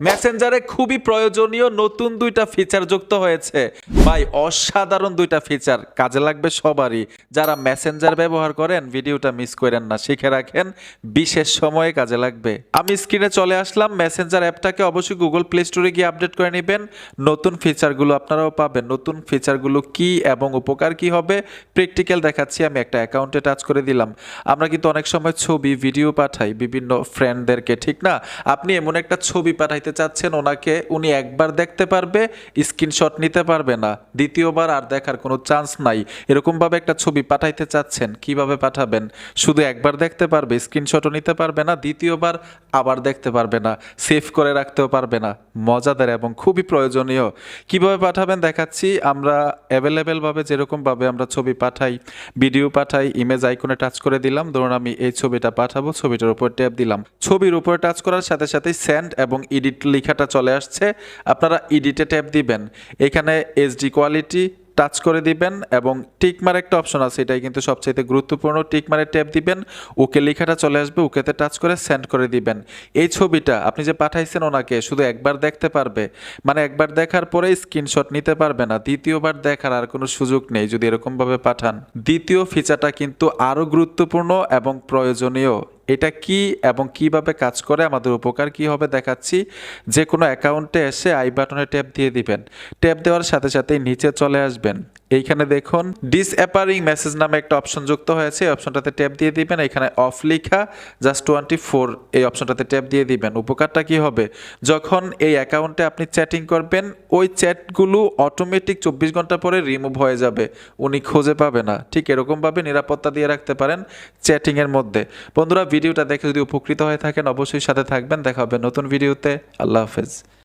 মেসেঞ্জারে খুবই প্রয়োজনীয় নতুন দুইটা ফিচার যুক্ত হয়েছে। ভাই, অসাধারণ দুইটা ফিচার কাজে লাগবে সবারই। যারা মেসেঞ্জার ব্যবহার করেন, ভিডিওটা মিস করেন না, শিখে রাখেন, বিশেষ সময়ে কাজে লাগবে। আমি স্ক্রিনে চলে আসলাম মেসেঞ্জার অ্যাপটাকে অবশ্যই গুগল প্লে স্টোরে গিয়ে আপডেট করে নেবেন। নতুন ফিচারগুলো আপনারাও পাবেন। নতুন ফিচারগুলো কি এবং উপকার কি হবে প্র্যাকটিক্যাল দেখাচ্ছি, আমি একটা অ্যাকাউন্টে টাচ করে দিলাম। আমরা কিন্তু অনেক সময় ছবি ভিডিও পাঠাই, বিভিন্ন ফ্রেন্ডদেরকে ঠিক না? আপনি এমন একটা ছবি পাঠাইতে চাচ্ছেন, ওনাকে উনি একবার দেখতে পারবে, স্ক্রিনশট নিতে পারবে না। দ্বিতীয়বার আর দেখার কোনো চান্স নাই। এরকমভাবে একটা ছবি পাঠাইতে চাচ্ছেন, কীভাবে পাঠাবেন? শুধু একবার দেখতে পারবে, স্ক্রিনশটও নিতে পারবে না, দ্বিতীয়বার আবার দেখতে পারবে না, সেভ করে রাখতেও পারবে না। মজাদার এবং খুবই প্রয়োজনীয়। কীভাবে পাঠাবেন দেখাচ্ছি, আমরা অ্যাভেলেবেলভাবে যেরকমভাবে আমরা ছবি পাঠাই ভিডিও পাঠাই ইমেজ আইকনে টাচ করে দিলাম, ধরুন আমি এই ছবিটা পাঠাবো, ছবিটার উপর ট্যাপ দিলাম। ছবির উপর টাচ করার সাথে সাথে সেন্ড এবং এডিট লেখাটা চলে আসছে। আপনারা এডিটে ট্যাপ দিবেন। এখানে এইচডি কোয়ালিটি টাচ করে দিবেন এবং টিকমার একটা অপশন আছে, এটাই কিন্তু সবচাইতে গুরুত্বপূর্ণ। টিকমারে ট্যাপ দিবেন, ওকে লেখাটা চলে আসবে, ওকেতে টাচ করে সেন্ড করে দিবেন। এই ছবিটা আপনি যে পাঠাইছেন ওনাকে, শুধু একবার দেখতে পারবে। মানে একবার দেখার পরে স্ক্রিনশট নিতে পারবে না। দ্বিতীয়বার দেখার আর কোনো সুযোগ নেই, যদি এরকমভাবে পাঠান। দ্বিতীয় ফিচারটা কিন্তু আরও গুরুত্বপূর্ণ এবং প্রয়োজনীয়। এটা কি এবং কীভাবে কাজ করে, আমাদের উপকার কি হবে দেখাচ্ছি। যে কোনো অ্যাকাউন্টে এসে আই বাটনে ট্যাপ দিয়ে দিবেন। ট্যাপ দেওয়ার সাথে সাথেই নিচে চলে আসবেন। এইখানে দেখুন ডিস অ্যাপারিং মেসেজ নামে একটা অপশন যুক্ত হয়েছে। এই অপশনটাতে ট্যাপ দিয়ে দিবেন। এখানে অফ লিখা জাস্ট টোয়েন্টি ফোর এই অপশনটাতে ট্যাপ দিয়ে দিবেন। উপকারটা কি হবে? যখন এই অ্যাকাউন্টে আপনি চ্যাটিং করবেন, ওই চ্যাটগুলো অটোমেটিক চব্বিশ ঘণ্টা পরে রিমুভ হয়ে যাবে। উনি খুঁজে পাবে না। ঠিক এরকমভাবে নিরাপত্তা দিয়ে রাখতে পারেন চ্যাটিংয়ের মধ্যে। বন্ধুরা ভিডিওটা দেখে যদি উপকৃত হয়ে থাকেন, অবশ্যই সাথে থাকবেন। দেখা হবে নতুন ভিডিওতে। আল্লাহ হাফেজ।